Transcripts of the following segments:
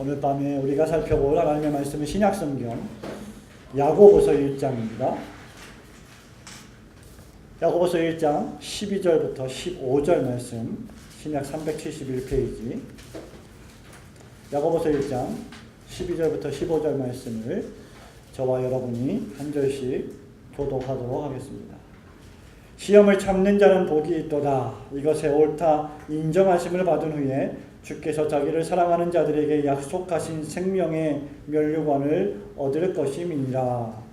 오늘 밤에 우리가 살펴볼 하나님의 말씀은 신약성경 야고보서 1장입니다. 야고보서 1장 12절부터 15절 말씀 신약 371페이지 야고보서 1장 12절부터 15절 말씀을 저와 여러분이 한 절씩 교독하도록 하겠습니다. 시험을 참는 자는 복이 있도다. 이것에 옳다 인정하심을 받은 후에 주께서 자기를 사랑하는 자들에게 약속하신 생명의 면류관을 얻을 것임이니라.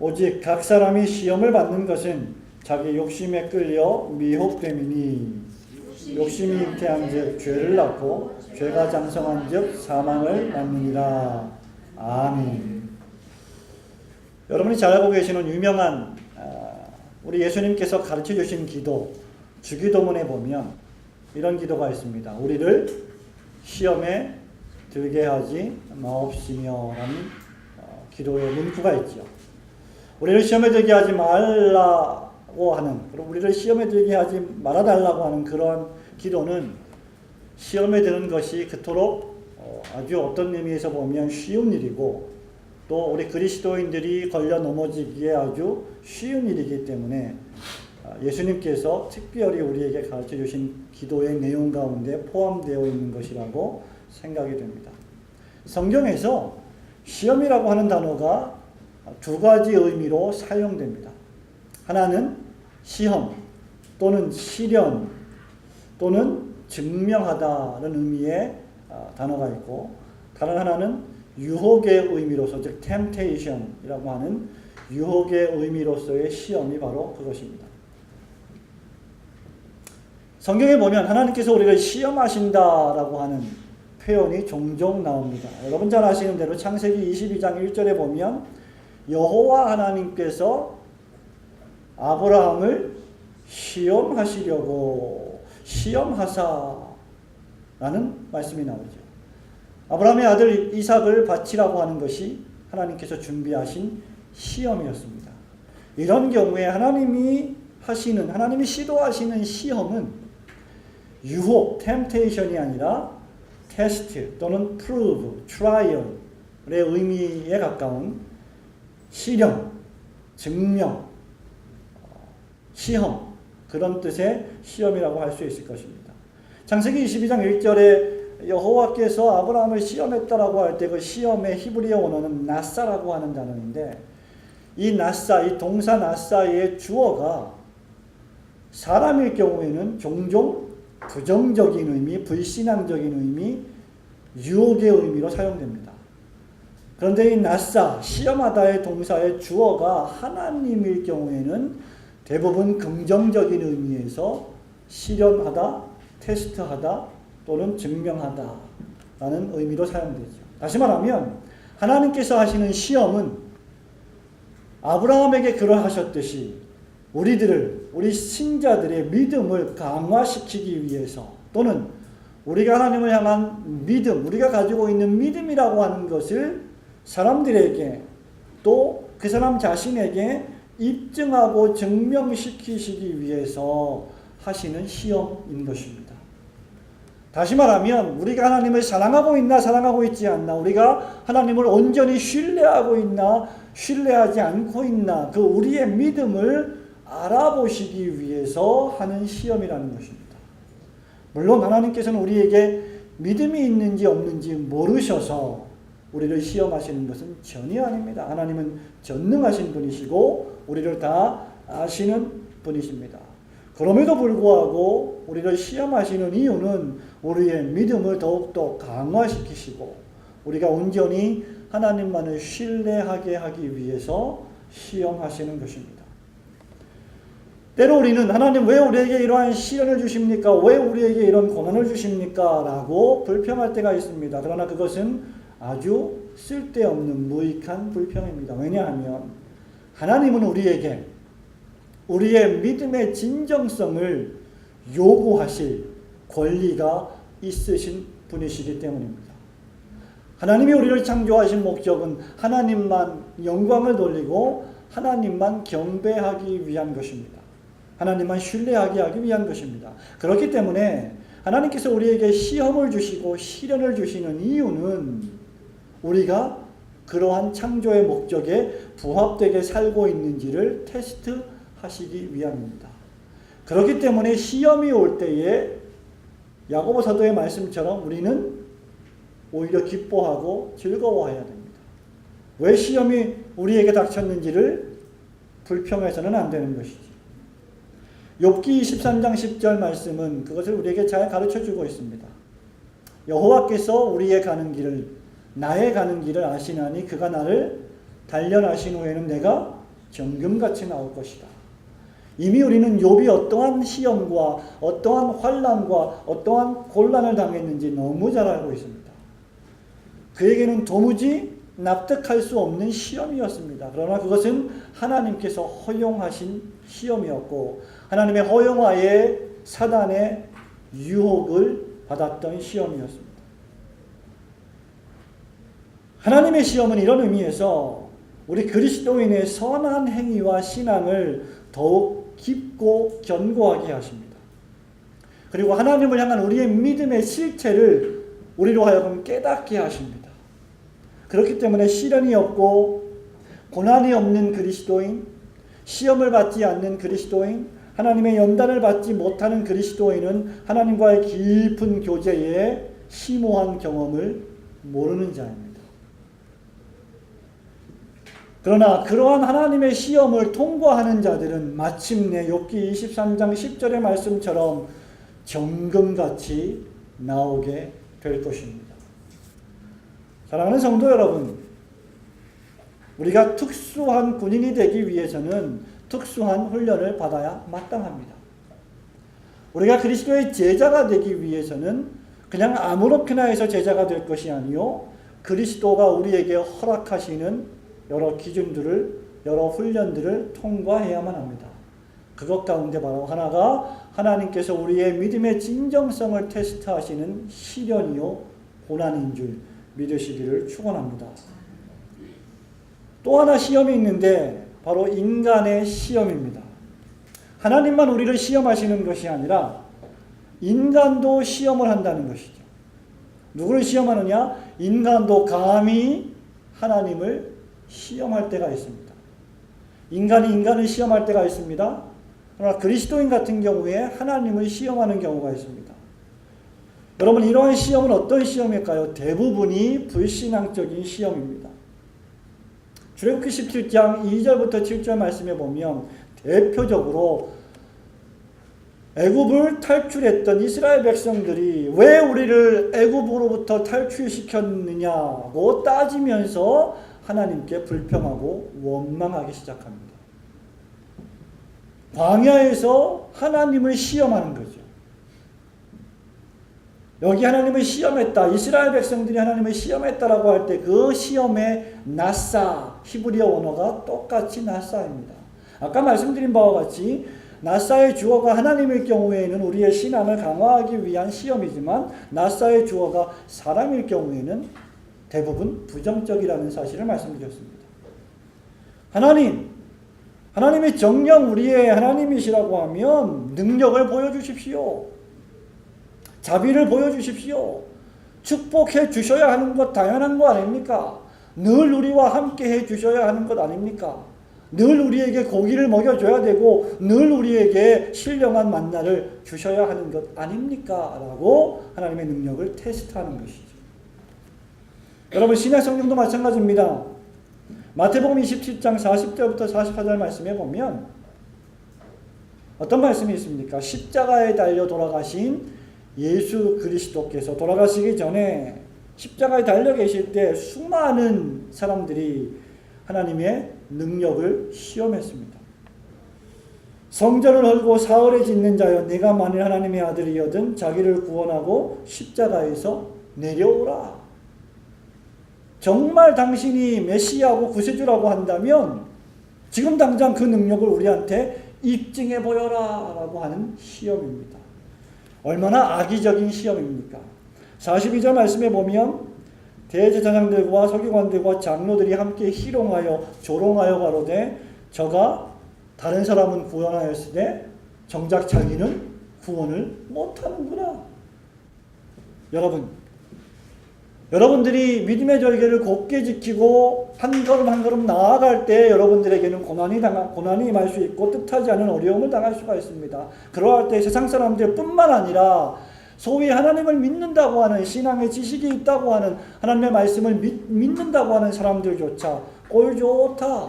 오직 각 사람이 시험을 받는 것은 자기 욕심에 끌려 미혹됨이니 욕심이 잉태한즉 죄를 낳고 죄가 장성한즉 사망을 낳느니라. 아멘. 여러분이 잘 알고 계시는 유명한 아, 우리 예수님께서 가르쳐 주신 기도 주기도문에 보면 이런 기도가 있습니다. 우리를 시험에 들게 하지 마옵시며라는 어, 기도의 문구가 있죠. 우리를 시험에 들게 하지 말라고 하는 그리고 우리를 시험에 들게 하지 말아달라고 하는 그런 기도는 시험에 드는 것이 그토록 어, 아주 어떤 의미에서 보면 쉬운 일이고 또 우리 그리스도인들이 걸려 넘어지기에 아주 쉬운 일이기 때문에 아, 예수님께서 특별히 우리에게 가르쳐 주신 기도의 내용 가운데 포함되어 있는 것이라고 생각이 됩니다. 성경에서 시험이라고 하는 단어가 두 가지 의미로 사용됩니다. 하나는 시험 또는 시련 또는 증명하다는 의미의 아, 단어가 있고 다른 하나는 유혹의 의미로서 즉 temptation이라고 하는 유혹의 의미로서의 시험이 바로 그것입니다. 성경에 보면 하나님께서 우리를 시험하신다라고 하는 표현이 종종 나옵니다. 여러분 잘 아시는 대로 창세기 22장 1절에 보면 여호와 하나님께서 아브라함을 시험하시려고 시험하사 라는 말씀이 나오죠. 아브라함의 아들 이삭을 바치라고 하는 것이 하나님께서 준비하신 시험이었습니다. 이런 경우에 하나님이 하시는 하나님이 시도하시는 시험은 유혹, temptation이 아니라 테스트 또는 prove, trial의 의미에 가까운 실험, 증명, 시험 그런 뜻의 시험이라고 할 수 있을 것입니다. 창세기 22장 1절에 여호와께서 아브라함을 시험했다라고 할 때 그 시험의 히브리어 원어는 나사라고 하는 단어인데 이 나사, 이 동사 나사의 주어가 사람일 경우에는 종종 부정적인 의미, 불신앙적인 의미, 유혹의 의미로 사용됩니다. 그런데 이 나사, 시험하다의 동사의 주어가 하나님일 경우에는 대부분 긍정적인 의미에서 실현하다, 테스트하다 또는 증명하다 라는 의미로 사용되죠. 다시 말하면 하나님께서 하시는 시험은 아브라함에게 그러하셨듯이 우리들을 우리 신자들의 믿음을 강화시키기 위해서 또는 우리가 하나님을 향한 믿음, 우리가 가지고 있는 믿음이라고 하는 것을 사람들에게 또 그 사람 자신에게 입증하고 증명시키시기 위해서 하시는 시험인 것입니다. 다시 말하면 우리가 하나님을 사랑하고 있나 사랑하고 있지 않나 우리가 하나님을 온전히 신뢰하고 있나 신뢰하지 않고 있나 그 우리의 믿음을 알아보시기 위해서 하는 시험이라는 것입니다. 물론 하나님께서는 우리에게 믿음이 있는지 없는지 모르셔서 우리를 시험하시는 것은 전혀 아닙니다. 하나님은 전능하신 분이시고 우리를 다 아시는 분이십니다. 그럼에도 불구하고 우리를 시험하시는 이유는 우리의 믿음을 더욱더 강화시키시고 우리가 온전히 하나님만을 신뢰하게 하기 위해서 시험하시는 것입니다. 때로 우리는 하나님 왜 우리에게 이러한 시련을 주십니까? 왜 우리에게 이런 고난을 주십니까? 라고 불평할 때가 있습니다. 그러나 그것은 아주 쓸데없는 무익한 불평입니다. 왜냐하면 하나님은 우리에게 우리의 믿음의 진정성을 요구하실 권리가 있으신 분이시기 때문입니다. 하나님이 우리를 창조하신 목적은 하나님만 영광을 돌리고 하나님만 경배하기 위한 것입니다. 하나님만 신뢰하게 하기 위한 것입니다. 그렇기 때문에 하나님께서 우리에게 시험을 주시고 시련을 주시는 이유는 우리가 그러한 창조의 목적에 부합되게 살고 있는지를 테스트 하시기 위함입니다. 그렇기 때문에 시험이 올 때에 야고보 사도의 말씀처럼 우리는 오히려 기뻐하고 즐거워해야 됩니다. 왜 시험이 우리에게 닥쳤는지를 불평해서는 안 되는 것이지. 욥기 23장 10절 말씀은 그것을 우리에게 잘 가르쳐 주고 있습니다. 여호와께서 우리의 가는 길을 나의 가는 길을 아시나니 그가 나를 단련하신 후에는 내가 정금같이 나올 것이다. 이미 우리는 욥이 어떠한 시험과 어떠한 환란과 어떠한 곤란을 당했는지 너무 잘 알고 있습니다. 그에게는 도무지 납득할 수 없는 시험이었습니다. 그러나 그것은 하나님께서 허용하신 시험이었고 하나님의 허용하에 사단의 유혹을 받았던 시험이었습니다. 하나님의 시험은 이런 의미에서 우리 그리스도인의 선한 행위와 신앙을 더욱 깊고 견고하게 하십니다. 그리고 하나님을 향한 우리의 믿음의 실체를 우리로 하여금 깨닫게 하십니다. 그렇기 때문에 시련이 없고 고난이 없는 그리스도인, 시험을 받지 않는 그리스도인, 하나님의 연단을 받지 못하는 그리스도인은 하나님과의 깊은 교제에 심오한 경험을 모르는 자입니다. 그러나 그러한 하나님의 시험을 통과하는 자들은 마침내 욥기 23장 10절의 말씀처럼 정금같이 나오게 될 것입니다. 사랑하는 성도 여러분, 우리가 특수한 군인이 되기 위해서는 특수한 훈련을 받아야 마땅합니다. 우리가 그리스도의 제자가 되기 위해서는 그냥 아무렇게나 해서 제자가 될 것이 아니요 그리스도가 우리에게 허락하시는 여러 기준들을 여러 훈련들을 통과해야만 합니다. 그것 가운데 바로 하나가 하나님께서 우리의 믿음의 진정성을 테스트하시는 시련이요 고난인 줄 믿으시기를 축원합니다. 또 하나 시험이 있는데 바로 인간의 시험입니다. 하나님만 우리를 시험하시는 것이 아니라 인간도 시험을 한다는 것이죠. 누구를 시험하느냐? 인간도 감히 하나님을 시험할 때가 있습니다. 인간이 인간을 시험할 때가 있습니다. 그러나 그리스도인 같은 경우에 하나님을 시험하는 경우가 있습니다. 여러분 이러한 시험은 어떤 시험일까요? 대부분이 불신앙적인 시험입니다. 출애굽기 17장 2절부터 7절 말씀에 보면 대표적으로 애굽을 탈출했던 이스라엘 백성들이 왜 우리를 애굽으로부터 탈출시켰느냐고 따지면서 하나님께 불평하고 원망하기 시작합니다. 광야에서 하나님을 시험하는 거죠. 여기 하나님을 시험했다. 이스라엘 백성들이 하나님을 시험했다라고 할 때 그 시험의 나사 히브리어 원어가 똑같이 나사입니다. 아까 말씀드린 바와 같이 나사의 주어가 하나님일 경우에는 우리의 신앙을 강화하기 위한 시험이지만 나사의 주어가 사람일 경우에는 대부분 부정적이라는 사실을 말씀드렸습니다. 하나님, 하나님이 정령 우리의 하나님이시라고 하면 능력을 보여주십시오. 자비를 보여주십시오. 축복해 주셔야 하는 것 당연한 거 아닙니까? 늘 우리와 함께 해 주셔야 하는 것 아닙니까? 늘 우리에게 고기를 먹여줘야 되고 늘 우리에게 신령한 만나를 주셔야 하는 것 아닙니까? 라고 하나님의 능력을 테스트하는 것이죠. 여러분 신약 성경도 마찬가지입니다. 마태복음 27장 40절부터 44절 말씀에 보면 어떤 말씀이 있습니까? 십자가에 달려 돌아가신 예수 그리스도께서 돌아가시기 전에 십자가에 달려 계실 때 수많은 사람들이 하나님의 능력을 시험했습니다. 성전을 헐고 사흘에 짓는 자여 내가 만일 하나님의 아들이여든 자기를 구원하고 십자가에서 내려오라. 정말 당신이 메시아고 구세주라고 한다면 지금 당장 그 능력을 우리한테 입증해 보여라 라고 하는 시험입니다. 얼마나 악의적인 시험입니까? 42절 말씀에 보면 대제사장들과 서기관들과 장로들이 함께 희롱하여 조롱하여 가로되 저가 다른 사람은 구원하였으되 정작 자기는 구원을 못하는구나. 여러분, 여러분들이 믿음의 절개를 곧게 지키고 한 걸음 한 걸음 나아갈 때 여러분들에게는 고난이 당하, 고난이 임할 수 있고 뜻하지 않은 어려움을 당할 수가 있습니다. 그러할 때 세상 사람들뿐만 아니라 소위 하나님을 믿는다고 하는 신앙의 지식이 있다고 하는 하나님의 말씀을 믿, 믿는다고 하는 사람들조차 꼴 좋다.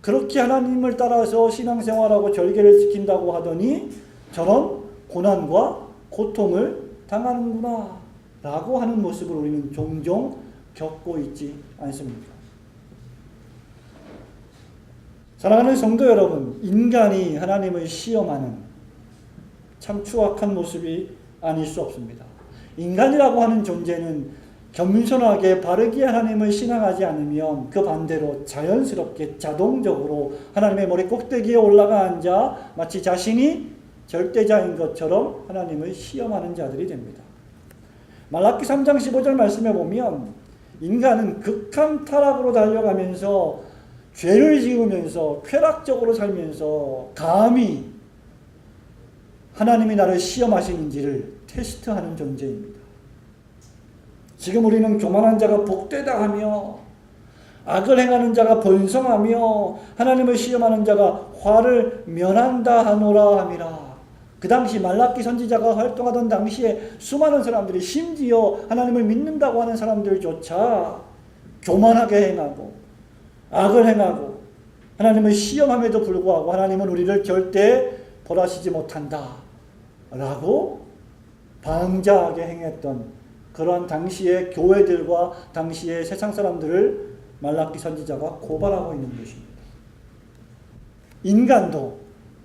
그렇게 하나님을 따라서 신앙생활하고 절개를 지킨다고 하더니 저런 고난과 고통을 당하는구나 라고 하는 모습을 우리는 종종 겪고 있지 않습니까? 사랑하는 성도 여러분, 인간이 하나님을 시험하는 참 추악한 모습이 아닐 수 없습니다. 인간이라고 하는 존재는 겸손하게 바르게 하나님을 신앙하지 않으면 그 반대로 자연스럽게 자동적으로 하나님의 머리 꼭대기에 올라가 앉아 마치 자신이 절대자인 것처럼 하나님을 시험하는 자들이 됩니다. 말라기 3장 15절 말씀에 보면 인간은 극한 타락으로 달려가면서 죄를 지으면서 쾌락적으로 살면서 감히 하나님이 나를 시험하시는지를 테스트하는 존재입니다. 지금 우리는 교만한 자가 복되다 하며 악을 행하는 자가 번성하며 하나님을 시험하는 자가 화를 면한다 하노라 함이라. 그 당시 말라기 선지자가 활동하던 당시에 수많은 사람들이 심지어 하나님을 믿는다고 하는 사람들조차 교만하게 행하고 악을 행하고 하나님을 시험함에도 불구하고 하나님은 우리를 절대 벌하시지 못한다 라고 방자하게 행했던 그러한 당시의 교회들과 당시의 세상 사람들을 말라기 선지자가 고발하고 있는 것입니다. 인간도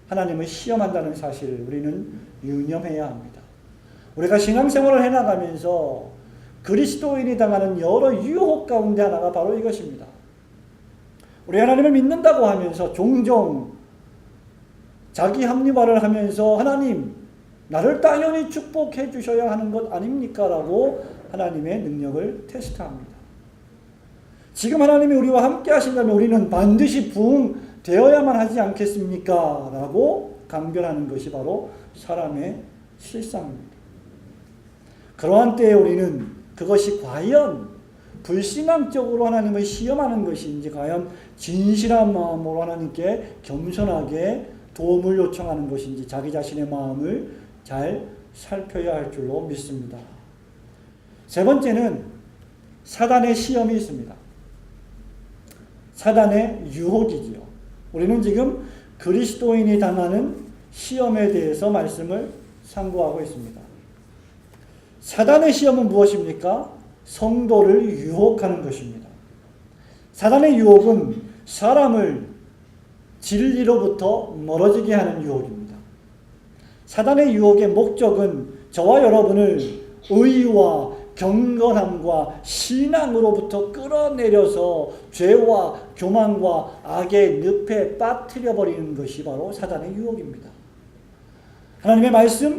하나님을 시험한다는 사실을 우리는 유념해야 합니다. 우리가 신앙생활을 해나가면서 그리스도인이 당하는 여러 유혹 가운데 하나가 바로 이것입니다. 우리 하나님을 믿는다고 하면서 종종 자기 합리화를 하면서 하나님 나를 당연히 축복해 주셔야 하는 것 아닙니까? 라고 하나님의 능력을 테스트합니다. 지금 하나님이 우리와 함께 하신다면 우리는 반드시 부응 되어야만 하지 않겠습니까? 라고 강변하는 것이 바로 사람의 실상입니다. 그러한 때에 우리는 그것이 과연 불신앙적으로 하나님을 시험하는 것인지 과연 진실한 마음으로 하나님께 겸손하게 도움을 요청하는 것인지 자기 자신의 마음을 잘 살펴야 할 줄로 믿습니다. 세 번째는 사단의 시험이 있습니다. 사단의 유혹이지요. 우리는 지금 그리스도인이 당하는 시험에 대해서 말씀을 상고하고 있습니다. 사단의 시험은 무엇입니까? 성도를 유혹하는 것입니다. 사단의 유혹은 사람을 진리로부터 멀어지게 하는 유혹입니다. 사단의 유혹의 목적은 저와 여러분을 의와 경건함과 신앙으로부터 끌어내려서 죄와 교만과 악의 늪에 빠뜨려 버리는 것이 바로 사단의 유혹입니다. 하나님의 말씀,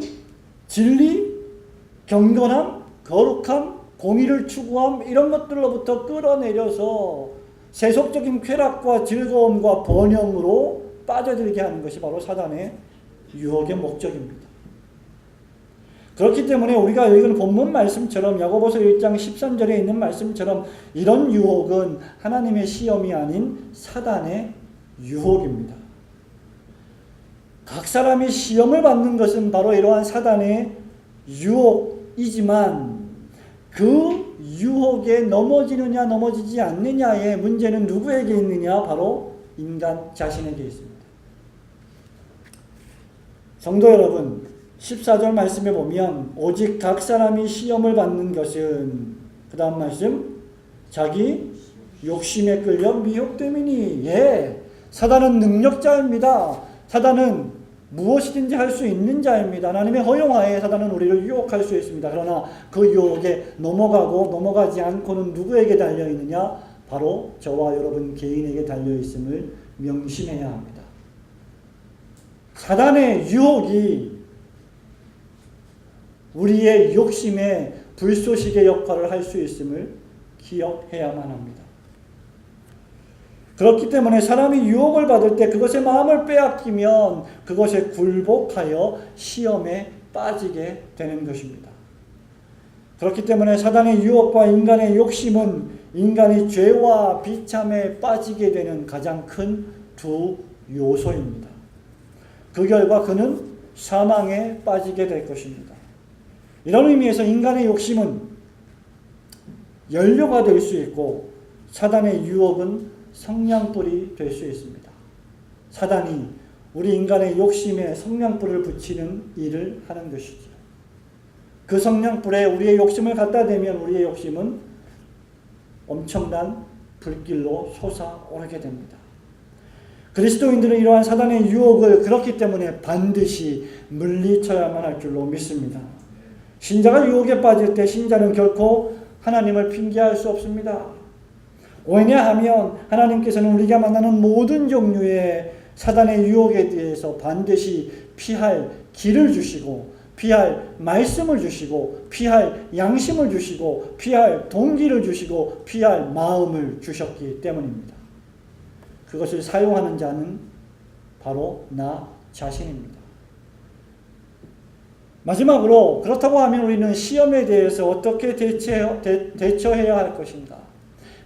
진리, 경건함, 거룩함, 공의를 추구함 이런 것들로부터 끌어내려서 세속적인 쾌락과 즐거움과 번영으로 빠져들게 하는 것이 바로 사단의 유혹의 목적입니다. 그렇기 때문에 우리가 읽은 본문 말씀처럼 야고보서 1장 13절에 있는 말씀처럼 이런 유혹은 하나님의 시험이 아닌 사단의 유혹입니다. 각 사람이 시험을 받는 것은 바로 이러한 사단의 유혹이지만 그 유혹에 넘어지느냐 넘어지지 않느냐의 문제는 누구에게 있느냐 바로 인간 자신에게 있습니다. 성도 여러분, 14절 말씀에 보면 오직 각 사람이 시험을 받는 것은 그 다음 말씀 자기 욕심에 끌려 미혹됨이니 예 사단은 능력자입니다. 사단은 무엇이든지 할 수 있는 자입니다. 하나님의 허용하에 사단은 우리를 유혹할 수 있습니다. 그러나 그 유혹에 넘어가고 넘어가지 않고는 누구에게 달려 있느냐? 바로 저와 여러분 개인에게 달려 있음을 명심해야 합니다. 사단의 유혹이 우리의 욕심에 불쏘시개 역할을 할 수 있음을 기억해야만 합니다. 그렇기 때문에 사람이 유혹을 받을 때 그것의 마음을 빼앗기면 그것에 굴복하여 시험에 빠지게 되는 것입니다. 그렇기 때문에 사단의 유혹과 인간의 욕심은 인간이 죄와 비참에 빠지게 되는 가장 큰 두 요소입니다. 그 결과 그는 사망에 빠지게 될 것입니다. 이런 의미에서 인간의 욕심은 연료가 될 수 있고 사단의 유혹은 성냥불이 될 수 있습니다. 사단이 우리 인간의 욕심에 성냥불을 붙이는 일을 하는 것이죠. 그 성냥불에 우리의 욕심을 갖다 대면 우리의 욕심은 엄청난 불길로 솟아오르게 됩니다. 그리스도인들은 이러한 사단의 유혹을 그렇기 때문에 반드시 물리쳐야만 할 줄로 믿습니다. 신자가 유혹에 빠질 때 신자는 결코 하나님을 핑계할 수 없습니다. 왜냐하면 하나님께서는 우리가 만나는 모든 종류의 사단의 유혹에 대해서 반드시 피할 길을 주시고 피할 말씀을 주시고 피할 양심을 주시고 피할 동기를 주시고 피할 마음을 주셨기 때문입니다. 그것을 사용하는 자는 바로 나 자신입니다. 마지막으로 그렇다고 하면 우리는 시험에 대해서 어떻게 대처, 대, 대처해야 할 것인가?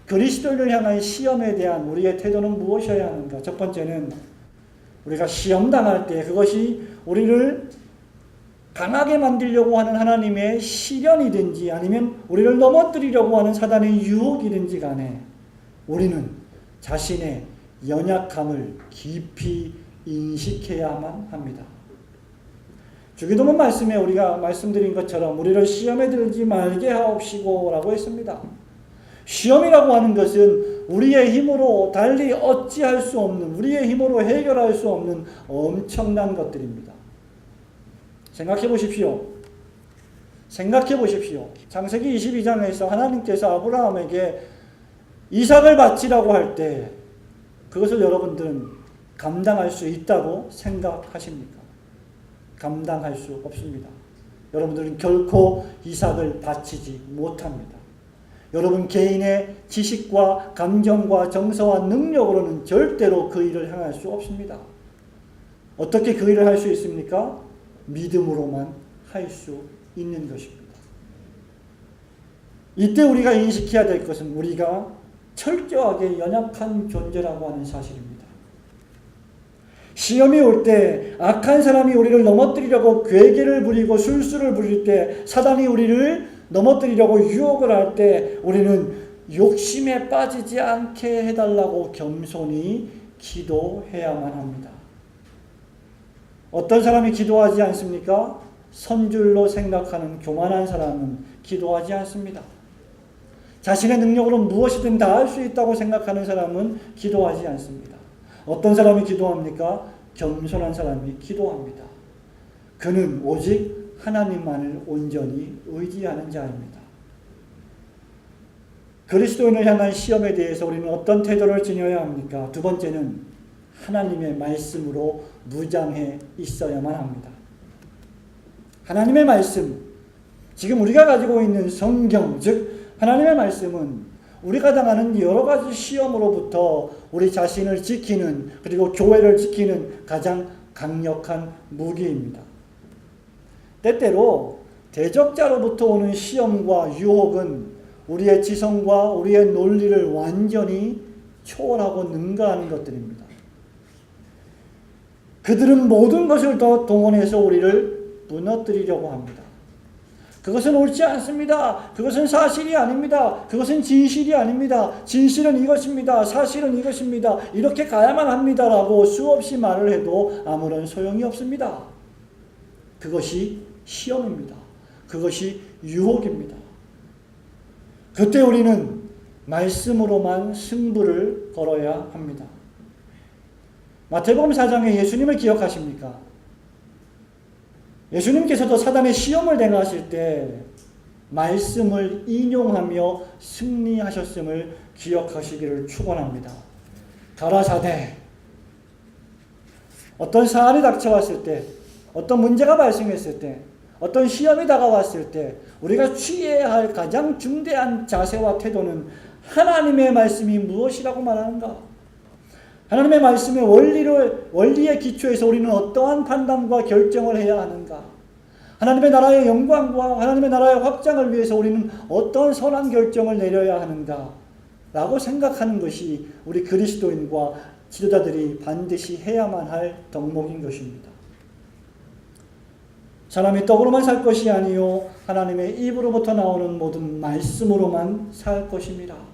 그리스도를 향한 시험에 대한 우리의 태도는 무엇이어야 하는가? 첫 번째는 우리가 시험 당할 때 그것이 우리를 강하게 만들려고 하는 하나님의 시련이든지 아니면 우리를 넘어뜨리려고 하는 사단의 유혹이든지 간에 우리는 자신의 연약함을 깊이 인식해야만 합니다. 주기도문 말씀에 우리가 말씀드린 것처럼 우리를 시험에 들지 말게 하옵시고라고 했습니다. 시험이라고 하는 것은 우리의 힘으로 달리 어찌할 수 없는, 우리의 힘으로 해결할 수 없는 엄청난 것들입니다. 생각해 보십시오. 생각해 보십시오. 창세기 22장에서 하나님께서 아브라함에게 이삭을 바치라고 할 때 그것을 여러분들은 감당할 수 있다고 생각하십니까? 감당할 수 없습니다. 여러분들은 결코 이삭을 바치지 못합니다. 여러분 개인의 지식과 감정과 정서와 능력으로는 절대로 그 일을 행할 수 없습니다. 어떻게 그 일을 할 수 있습니까? 믿음으로만 할 수 있는 것입니다. 이때 우리가 인식해야 될 것은 우리가 철저하게 연약한 존재라고 하는 사실입니다. 시험이 올 때 악한 사람이 우리를 넘어뜨리려고 괴계를 부리고 술수를 부릴 때 사단이 우리를 넘어뜨리려고 유혹을 할 때 우리는 욕심에 빠지지 않게 해달라고 겸손히 기도해야만 합니다. 어떤 사람이 기도하지 않습니까? 선줄로 생각하는 교만한 사람은 기도하지 않습니다. 자신의 능력으로 무엇이든 다 할 수 있다고 생각하는 사람은 기도하지 않습니다. 어떤 사람이 기도합니까? 겸손한 사람이 기도합니다. 그는 오직 하나님만을 온전히 의지하는 자입니다. 그리스도인을 향한 시험에 대해서 우리는 어떤 태도를 지녀야 합니까? 두 번째는 하나님의 말씀으로 무장해 있어야만 합니다. 하나님의 말씀, 지금 우리가 가지고 있는 성경, 즉 하나님의 말씀은 우리가 당하는 여러 가지 시험으로부터 우리 자신을 지키는 그리고 교회를 지키는 가장 강력한 무기입니다. 때때로 대적자로부터 오는 시험과 유혹은 우리의 지성과 우리의 논리를 완전히 초월하고 능가하는 것들입니다. 그들은 모든 것을 더 동원해서 우리를 무너뜨리려고 합니다. 그것은 옳지 않습니다. 그것은 사실이 아닙니다. 그것은 진실이 아닙니다. 진실은 이것입니다. 사실은 이것입니다. 이렇게 가야만 합니다라고 수없이 말을 해도 아무런 소용이 없습니다. 그것이 시험입니다. 그것이 유혹입니다. 그때 우리는 말씀으로만 승부를 걸어야 합니다. 마태복음 4장에 예수님을 기억하십니까? 예수님께서도 사단의 시험을 당하실 때 말씀을 인용하며 승리하셨음을 기억하시기를 축원합니다. 가라사대 어떤 사안이 닥쳐왔을 때 어떤 문제가 발생했을 때 어떤 시험이 다가왔을 때 우리가 취해야 할 가장 중대한 자세와 태도는 하나님의 말씀이 무엇이라고 말하는가? 하나님의 말씀의 원리를 원리의 기초에서 우리는 어떠한 판단과 결정을 해야 하는가? 하나님의 나라의 영광과 하나님의 나라의 확장을 위해서 우리는 어떤 선한 결정을 내려야 하는가? 라고 생각하는 것이 우리 그리스도인과 지도자들이 반드시 해야만 할 덕목인 것입니다. 사람이 떡으로만 살 것이 아니요 하나님의 입으로부터 나오는 모든 말씀으로만 살 것입니다.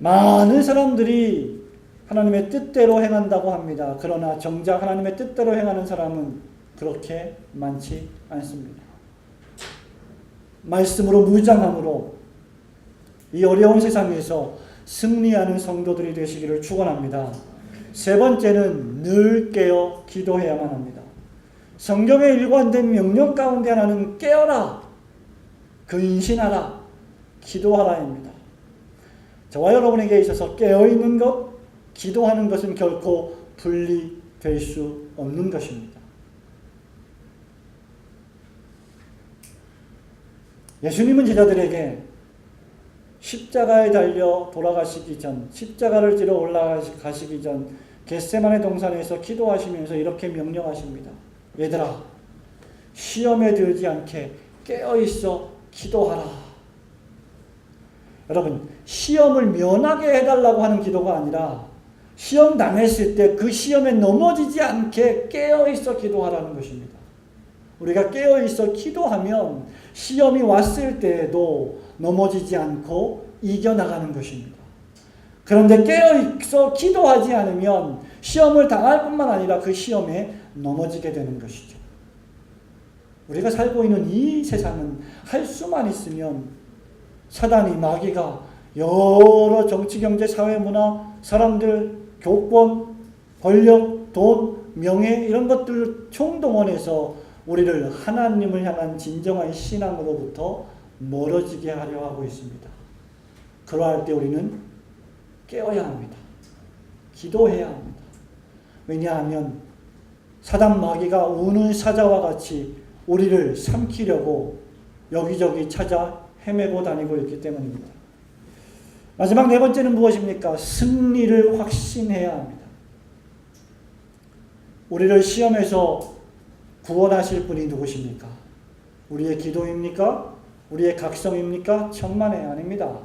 많은 사람들이 하나님의 뜻대로 행한다고 합니다. 그러나 정작 하나님의 뜻대로 행하는 사람은 그렇게 많지 않습니다. 말씀으로 무장함으로 이 어려운 세상에서 승리하는 성도들이 되시기를 축원합니다. 세 번째는 늘 깨어 기도해야만 합니다. 성경에 일관된 명령 가운데 하나는 깨어라, 근신하라, 기도하라입니다. 저와 여러분에게 있어서 깨어 있는 것, 기도하는 것은 결코 분리될 수 없는 것입니다. 예수님은 제자들에게 십자가에 달려 돌아가시기 전, 십자가를 지러 올라가시기 전 겟세만의 동산에서 기도하시면서 이렇게 명령하십니다. 얘들아, 시험에 들지 않게 깨어 있어 기도하라. 여러분, 시험을 면하게 해달라고 하는 기도가 아니라 시험 당했을 때 그 시험에 넘어지지 않게 깨어 있어 기도하라는 것입니다. 우리가 깨어 있어 기도하면 시험이 왔을 때에도 넘어지지 않고 이겨나가는 것입니다. 그런데 깨어 있어 기도하지 않으면 시험을 당할 뿐만 아니라 그 시험에 넘어지게 되는 것이죠. 우리가 살고 있는 이 세상은 할 수만 있으면 사단이 마귀가 여러 정치, 경제, 사회, 문화, 사람들, 교권, 권력, 돈, 명예 이런 것들을 총동원해서 우리를 하나님을 향한 진정한 신앙으로부터 멀어지게 하려 하고 있습니다. 그러할 때 우리는 깨어야 합니다. 기도해야 합니다. 왜냐하면 사단 마귀가 우는 사자와 같이 우리를 삼키려고 여기저기 찾아 헤매고 다니고 있기 때문입니다. 마지막 네 번째는 무엇입니까? 승리를 확신해야 합니다. 우리를 시험에서 구원하실 분이 누구십니까? 우리의 기도입니까? 우리의 각성입니까? 천만에 아닙니다.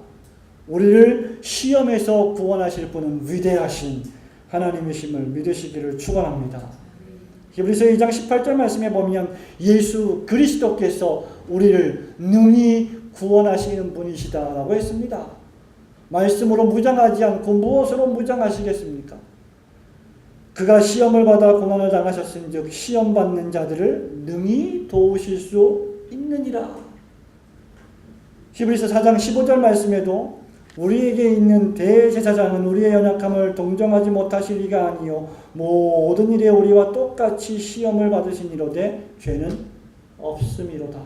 우리를 시험에서 구원하실 분은 위대하신 하나님이심을 믿으시기를 축원합니다. 히브리서 2장 18절 말씀에 보면 예수 그리스도께서 우리를 능히 구원하시는 분이시다라고 했습니다. 말씀으로 무장하지 않고 무엇으로 무장하시겠습니까? 그가 시험을 받아 고난을 당하셨은즉 시험 받는 자들을 능히 도우실 수 있느니라. 히브리서 4장 15절 말씀에도 우리에게 있는 대제사장은 우리의 연약함을 동정하지 못하실 이가 아니요 모든 일에 우리와 똑같이 시험을 받으시니로되 죄는 없음이로다.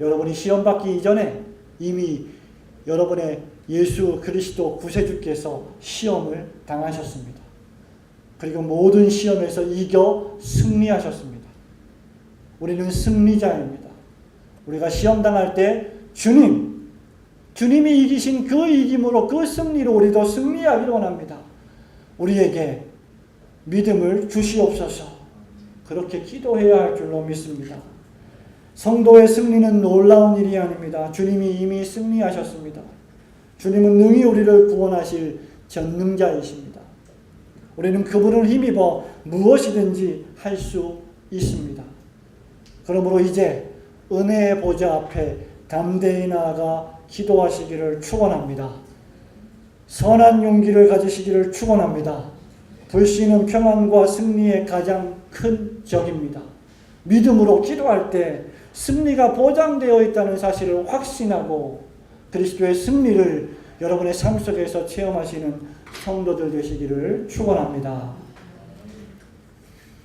여러분이 시험 받기 이전에 이미 여러분의 예수 그리스도 구세주께서 시험을 당하셨습니다. 그리고 모든 시험에서 이겨 승리하셨습니다. 우리는 승리자입니다. 우리가 시험 당할 때 주님, 주님이 이기신 그 이김으로 그 승리로 우리도 승리하기를 원합니다. 우리에게 믿음을 주시옵소서. 그렇게 기도해야 할 줄로 믿습니다. 성도의 승리는 놀라운 일이 아닙니다. 주님이 이미 승리하셨습니다. 주님은 능히 우리를 구원하실 전능자이십니다. 우리는 그분을 힘입어 무엇이든지 할 수 있습니다. 그러므로 이제 은혜의 보좌 앞에 담대히 나아가 기도하시기를 축원합니다. 선한 용기를 가지시기를 축원합니다. 불신은 평안과 승리의 가장 큰 적입니다. 믿음으로 기도할 때 승리가 보장되어 있다는 사실을 확신하고 그리스도의 승리를 여러분의 삶 속에서 체험하시는 성도들 되시기를 축원합니다.